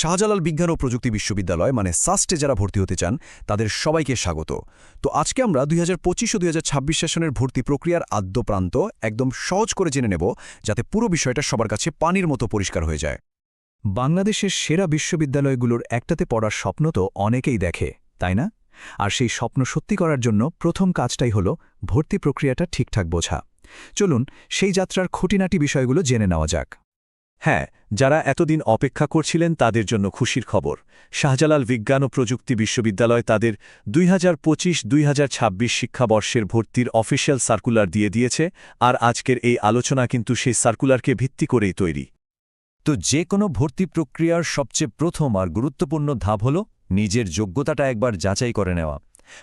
শাহজালাল বিজ্ঞান ও প্রযুক্তি বিশ্ববিদ্যালয় মানে সাস্টে যারা ভর্তি হতে চান, তাদের সবাইকে স্বাগত। তো আজকে আমরা দুই হাজার পঁচিশ ও দুই সেশনের ভর্তি প্রক্রিয়ার আদ্য প্রান্ত একদম সহজ করে জেনে নেব, যাতে পুরো বিষয়টা সবার কাছে পানির মতো পরিষ্কার হয়ে যায়। বাংলাদেশের সেরা বিশ্ববিদ্যালয়গুলোর একটাতে পড়ার স্বপ্ন তো অনেকেই দেখে, তাই না? আর সেই স্বপ্ন সত্যি করার জন্য প্রথম কাজটাই হল ভর্তি প্রক্রিয়াটা ঠিকঠাক বোঝা। চলুন সেই যাত্রার খুঁটিনাটি বিষয়গুলো জেনে নেওয়া যাক। হ্যাঁ যারা এতদিন অপেক্ষা করছিলেন তাদের জন্য খুশির খবর। শাহজালাল বিজ্ঞান ও প্রযুক্তি বিশ্ববিদ্যালয় তাদের দুই হাজার পঁচিশ দুই শিক্ষাবর্ষের ভর্তির অফিসিয়াল সার্কুলার দিয়ে দিয়েছে, আর আজকের এই আলোচনা কিন্তু সেই সার্কুলারকে ভিত্তি করেই তৈরি। তো যে কোনো ভর্তি প্রক্রিয়ার সবচেয়ে প্রথম আর গুরুত্বপূর্ণ ধাপ হল নিজের যোগ্যতাটা একবার যাচাই করে নেওয়া।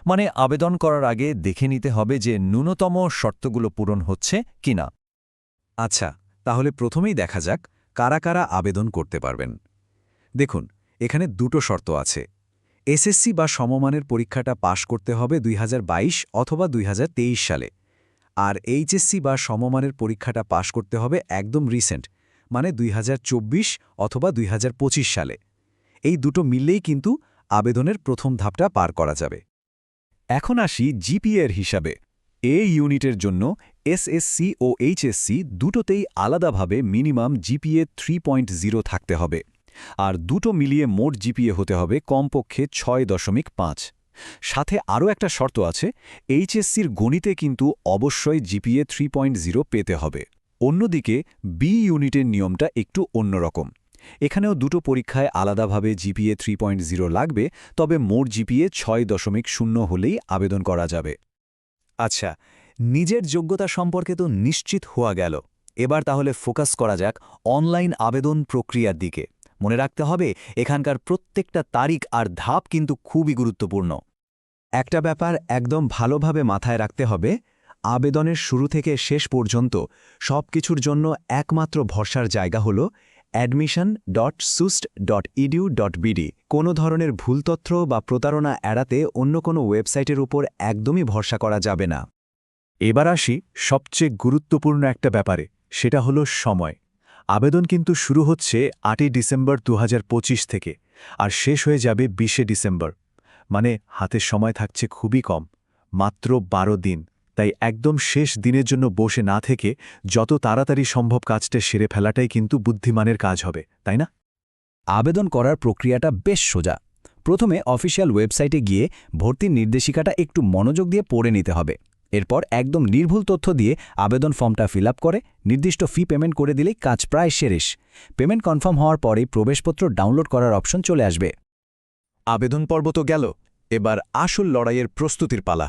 মানে আবেদন করার আগে দেখে নিতে হবে যে ন্যূনতম শর্তগুলো পূরণ হচ্ছে কিনা। আচ্ছা তাহলে প্রথমেই দেখা যাক কারা কারা আবেদন করতে পারবেন? দেখুন, এখানে দুটো শর্ত আছে। এসএসসি বা সমমানের পরীক্ষাটা পাশ করতে হবে দুই হাজার বাইশ অথবা দুই হাজার তেইশ সালে। আর এইচএসসি বা সমমানের পরীক্ষাটা পাশ করতে হবে একদম রিসেন্ট মানে দুই হাজার চব্বিশ অথবা দুই হাজার পঁচিশ সালে। এই দুটো মিললেই কিন্তু আবেদনের প্রথম ধাপটা পার করা যাবে। এখন আসি জিপিএর হিসাবে। এ ইউনিটের জন্য এসএসসি ও এইচএসসি দুটোতেই আলাদাভাবে মিনিমাম জিপিএ থ্রি থাকতে হবে। আর দুটো মিলিয়ে মোট জিপিএ হতে হবে কমপক্ষে ছয় দশমিক পাঁচ। সাথে আরও একটা শর্ত আছে এইচএসসির গণিতে কিন্তু অবশ্যই জিপিএ থ্রি পেতে হবে। অন্যদিকে বি ইউনিটের নিয়মটা একটু অন্যরকম। এখানেও দুটো পরীক্ষায় আলাদাভাবে জিপিএ থ্রি লাগবে, তবে মোট জিপিএ ছয় দশমিক শূন্য হলেই আবেদন করা যাবে। আচ্ছা নিজের যোগ্যতা সম্পর্কে তো নিশ্চিত হওয়া গেল। এবার তাহলে ফোকাস করা যাক অনলাইন আবেদন প্রক্রিয়ার দিকে। মনে রাখতে হবে, এখানকার প্রত্যেকটা তারিখ আর ধাপ কিন্তু খুবই গুরুত্বপূর্ণ। একটা ব্যাপার একদম ভালোভাবে মাথায় রাখতে হবে, আবেদনের শুরু থেকে শেষ পর্যন্ত সব কিছুর জন্য একমাত্র ভরসার জায়গা হল admission dot SUST dot edu dot BD কোনো ধরনের ভুল তথ্য বা প্রতারণা এড়াতে অন্য কোনো ওয়েবসাইটের উপর একদমই ভরসা করা যাবে না। এবার আসি সবচেয়ে গুরুত্বপূর্ণ একটা ব্যাপারে, সেটা হলো সময়। আবেদন কিন্তু শুরু হচ্ছে আটই ডিসেম্বর দু হাজার পঁচিশ থেকে, আর শেষ হয়ে যাবে বিশে ডিসেম্বর। মানে হাতের সময় থাকছে খুবই কম, মাত্র বারো দিন। তাই একদম শেষ দিনের জন্য বসে না থেকে যত তাড়াতাড়ি সম্ভব কাজটা সেরে ফেলাটাই কিন্তু বুদ্ধিমানের কাজ হবে তাই না? আবেদন করার প্রক্রিয়াটা বেশ সোজা। প্রথমে অফিসিয়াল ওয়েবসাইটে গিয়ে ভর্তির নির্দেশিকাটা একটু মনোযোগ দিয়ে পড়ে নিতে হবে। এরপর একদম নির্ভুল তথ্য দিয়ে আবেদন ফর্মটা ফিল করে নির্দিষ্ট ফি পেমেন্ট করে দিলেই কাজ প্রায় শেষ পেমেন্ট কনফার্ম হওয়ার পরেই প্রবেশপত্র ডাউনলোড করার অপশন চলে আসবে। আবেদন পর্ব তো গেল এবার আসল লড়াইয়ের প্রস্তুতির পালা।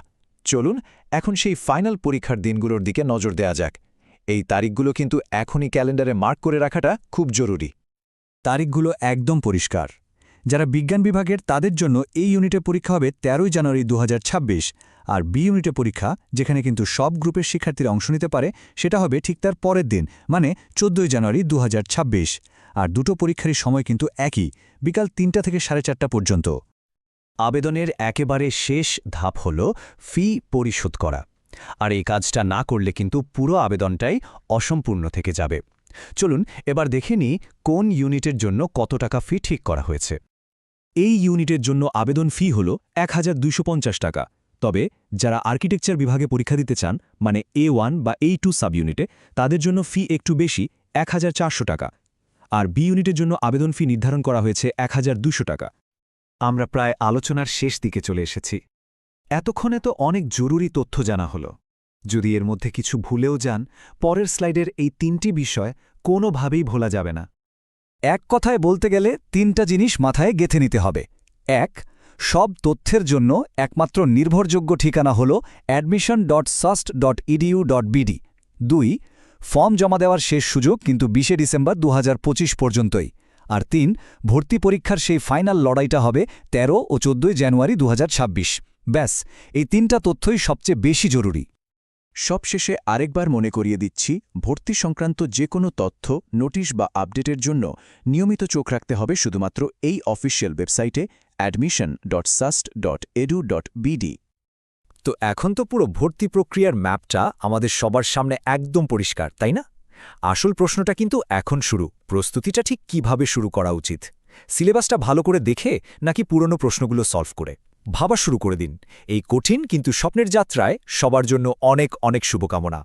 চলুন, এখন সেই ফাইনাল পরীক্ষার দিনগুলোর দিকে নজর দেয়া যাক। এই তারিখগুলো কিন্তু এখনই ক্যালেন্ডারে মার্ক করে রাখাটা খুব জরুরি। তারিখগুলো একদম পরিষ্কার। যারা বিজ্ঞান বিভাগের, তাদের জন্য এই ইউনিটে পরীক্ষা হবে তেরোই জানুয়ারি দু হাজার ছাব্বিশ, আর বি ইউনিটে পরীক্ষা, যেখানে কিন্তু সব গ্রুপের শিক্ষার্থীরা অংশ নিতে পারে, সেটা হবে ঠিক তার পরের দিন মানে চোদ্দই জানুয়ারি দু হাজার ছাব্বিশ। আর দুটো পরীক্ষারই সময় কিন্তু একই, বিকাল তিনটা থেকে সাড়ে চারটা পর্যন্ত। আবেদনের একেবারে শেষ ধাপ হল ফি পরিশোধ করা। আর এই কাজটা না করলে কিন্তু পুরো আবেদনটাই অসম্পূর্ণ থেকে যাবে। চলুন এবার দেখে নিই কোন ইউনিটের জন্য কত টাকা ফি ঠিক করা হয়েছে। এই ইউনিটের জন্য আবেদন ফি হল এক হাজার দুইশো পঞ্চাশ টাকা। তবে যারা আর্কিটেকচার বিভাগে পরীক্ষা দিতে চান মানে এ ওয়ান বা এই টু সাব ইউনিটে তাদের জন্য ফি একটু বেশি, এক হাজার চারশো টাকা। আর বি ইউনিটের জন্য আবেদন ফি নির্ধারণ করা হয়েছে এক হাজার দুইশো টাকা। আমরা প্রায় আলোচনার শেষ দিকে চলে এসেছি। এতক্ষণে তো অনেক জরুরি তথ্য জানা হল। যদি এর মধ্যে কিছু ভুলেও যান, পরের স্লাইডের এই তিনটি বিষয় কোনোভাবেই ভোলা যাবে না। এক কথায় বলতে গেলে, তিনটা জিনিস মাথায় গেথে নিতে হবে। এক, সব তথ্যের জন্য একমাত্র নির্ভরযোগ্য ঠিকানা হল admission dot SUST dot edu dot BD দুই, ফর্ম জমা দেওয়ার শেষ সুযোগ কিন্তু বিশে ডিসেম্বর দু হাজার পঁচিশ পর্যন্তই। আর তিন, ভর্তি পরীক্ষার সেই ফাইনাল লড়াইটা হবে ১৩ ও চোদ্দই জানুয়ারি দু ব্যাস, এই তিনটা তথ্যই সবচেয়ে বেশি জরুরি। সবশেষে আরেকবার মনে করিয়ে দিচ্ছি, ভর্তি সংক্রান্ত যে কোনো তথ্য, নোটিশ বা আপডেটের জন্য নিয়মিত চোখ রাখতে হবে শুধুমাত্র এই অফিসিয়াল ওয়েবসাইটে admission dot SUST dot edu dot তো এখন তো পুরো ভর্তি প্রক্রিয়ার ম্যাপটা আমাদের সবার সামনে একদম পরিষ্কার, তাই না? আসল প্রশ্নটা কিন্তু এখন শুরু। প্রস্তুতিটা ঠিক কীভাবে শুরু করা উচিত? সিলেবাসটা ভালো করে দেখে নাকি পুরনো প্রশ্নগুলো সলভ করে? ভাবা শুরু করে দিন। এই কঠিন কিন্তু স্বপ্নের যাত্রায় সবার জন্য অনেক অনেক শুভকামনা।